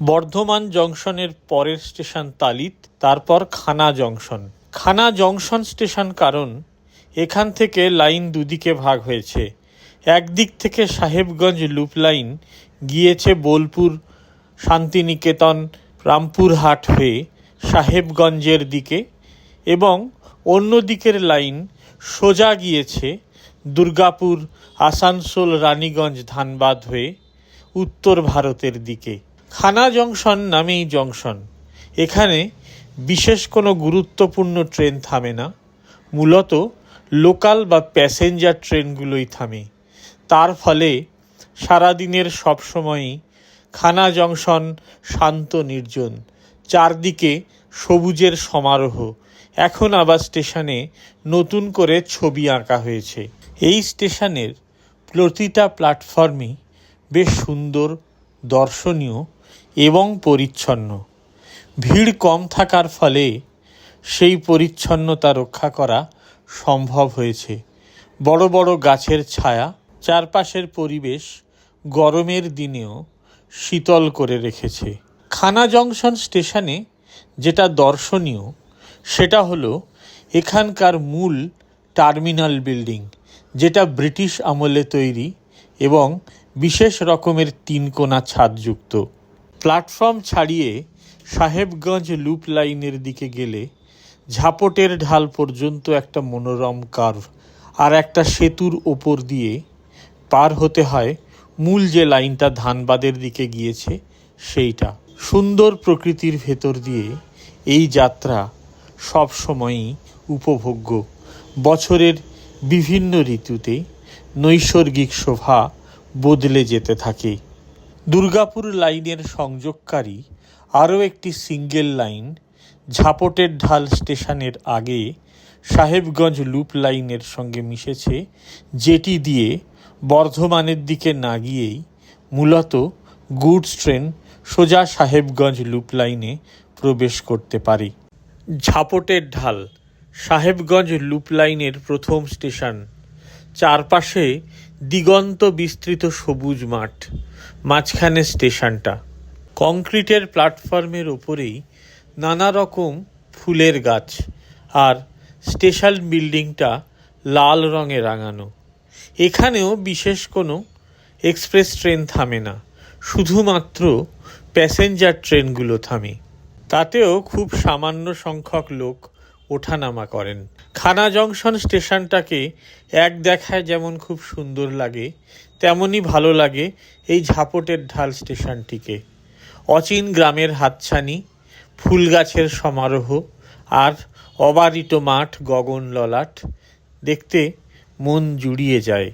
বর্ধমান জংশনের পরের স্টেশন তালিত, তারপর খানা জংশন। খানা জংশন স্টেশন কারণ, এখান থেকে লাইন দুদিকে ভাগ হয়েছে। একদিক থেকে সাহেবগঞ্জ লুপ লাইন গিয়েছে বোলপুর, শান্তিনিকেতন, রামপুরহাট হয়ে সাহেবগঞ্জের দিকে এবং অন্য দিকের লাইন সোজা গিয়েছে দুর্গাপুর, আসানসোল, রানীগঞ্জ, ধানবাদ হয়ে উত্তর ভারতের দিকে। খানা জংশন নামেই জংশন। এখানে বিশেষ কোনো গুরুত্বপূর্ণ ট্রেন থামে না। মূলত লোকাল বা প্যাসেঞ্জার ট্রেনগুলোই থামে। তার ফলে সারাদিনের সব সময়ই খানা জংশন শান্ত নির্জন। চারদিকে সবুজের সমারোহ। এখন আবার স্টেশনে নতুন করে ছবি আঁকা হয়েছে। এই স্টেশনের প্রতিটা প্ল্যাটফর্মই বেশ সুন্দর, দর্শনীয় এবং পরিচ্ছন্ন। ভিড় কম থাকার ফলে সেই পরিচ্ছন্নতা রক্ষা করা সম্ভব হয়েছে। বড় বড় গাছের ছায়া, চারপাশের পরিবেশ গরমের দিনেও শীতল করে রেখেছে। খানা জংশন স্টেশনে যেটা দর্শনীয়, সেটা হলো এখানকার মূল টার্মিনাল বিল্ডিং, যেটা ব্রিটিশ আমলে তৈরি এবং বিশেষ রকমের তিনকোনা ছাদযুক্ত। প্ল্যাটফর্ম ছাড়িয়ে সাহেবগঞ্জ লুপ লাইনের দিকে গেলে ঝাপটের ঢাল পর্যন্ত একটা মনোরম কার্ভ আর একটা সেতুর ওপর দিয়ে পার হতে হয় মূল যে লাইনটা ধানবাদের দিকে গিয়েছে সেইটা। সুন্দর প্রকৃতির ভেতর দিয়ে এই যাত্রা সব সময়ই উপভোগ্য। বছরের বিভিন্ন ঋতুতে নৈসর্গিক শোভা বদলে যেতে থাকে। দুর্গাপুর লাইনের সংযোগকারী আরও একটি সিঙ্গেল লাইন ঝাপটের ঢাল স্টেশনের আগে সাহেবগঞ্জ লুপ লাইনের সঙ্গে মিশেছে, যেটি দিয়ে বর্ধমানের দিকে না গিয়েই মূলত গুডস ট্রেন সোজা সাহেবগঞ্জ লুপ লাইনে প্রবেশ করতে পারে। ঝাপটের ঢাল সাহেবগঞ্জ লুপ লাইনের প্রথম স্টেশন, চারপাশে দিগন্ত বিস্তৃত সবুজ মাঠ, মাঝখানে স্টেশনটা। কংক্রিটের প্ল্যাটফর্মের ওপরেই নানা রকম ফুলের গাছ আর স্টেশন বিল্ডিংটা লাল রঙে রাঙানো। এখানেও বিশেষ কোনো এক্সপ্রেস ট্রেন থামে না, শুধুমাত্র প্যাসেঞ্জার ট্রেনগুলো থামে। তাতেও খুব সামান্য সংখ্যক লোক ওঠানামা করেন। খানা জংশন স্টেশনটাকে এক দেখায় যেমন খুব সুন্দর লাগে, তেমনই ভালো লাগে এই ঝাপটের ঢাল স্টেশনটিকে। অচিন গ্রামের হাতছানি ফুল গাছের সমারোহ আর অবারিত মাঠ গগন ললাট দেখতে মন জুড়িয়ে যায়।